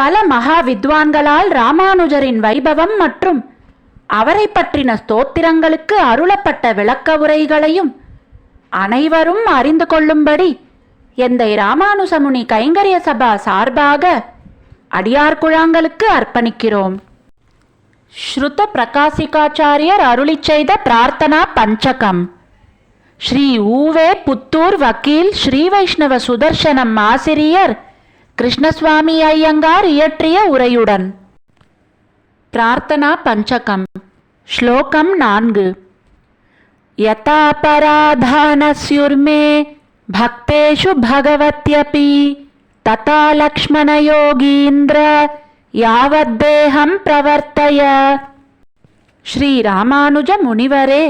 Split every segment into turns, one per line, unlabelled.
பல மகா வித்வான்களால் ராமானுஜரின் வைபவம் மற்றும் அவரை பற்றின ஸ்தோத்திரங்களுக்கு அருளப்பட்ட விளக்க உரைகளையும் அனைவரும் அறிந்து கொள்ளும்படி எந்தை ராமானுசமுனி கைங்கரிய சபா சார்பாக அடியார் குழாங்களுக்கு அர்ப்பணிக்கிறோம். ஸ்ருத பிரகாசிகாச்சாரியர் அருளி செய்த பிரார்த்தனா பஞ்சகம். ஸ்ரீ ஊவே புத்தூர் வக்கீல் ஸ்ரீ வைஷ்ணவ சுதர்சனம் ஆசிரியர் கிருஷ்ணசுவாமி ஐயங்கார் இயற்றிய உரையுடன். பிரார்த்தனா பஞ்சகம். ஸ்லோகம் நான்கு. யதாபராதானஸ்யுர்மே பக்தேஷு பகவத்யபி ததா லக்ஷ்மணயோகீந்திர யாவத்தேகம் பிரவர்த்தய ஸ்ரீ ராமானுஜ முனிவரே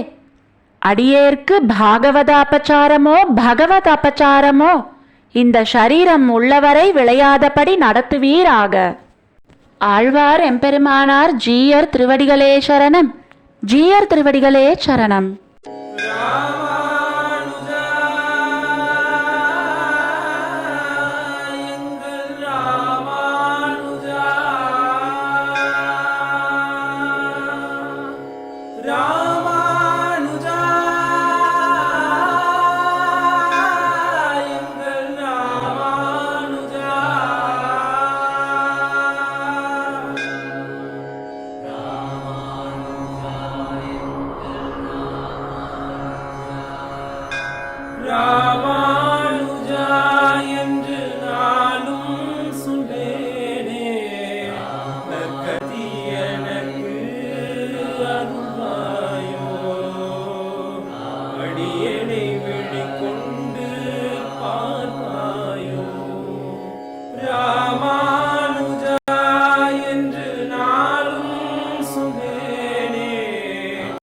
அடியேற்கு பாகவதாபச்சாரமோ பகவத் அபச்சாரமோ இந்த ஷரீரம் உள்ளவரை விளையாதபடி நடத்துவீராக. ஆழ்வார் எம்பெருமானார் ஜீயர் திருவடிகளே சரணம். ஜீயர் திருவடிகளே சரணம். ended.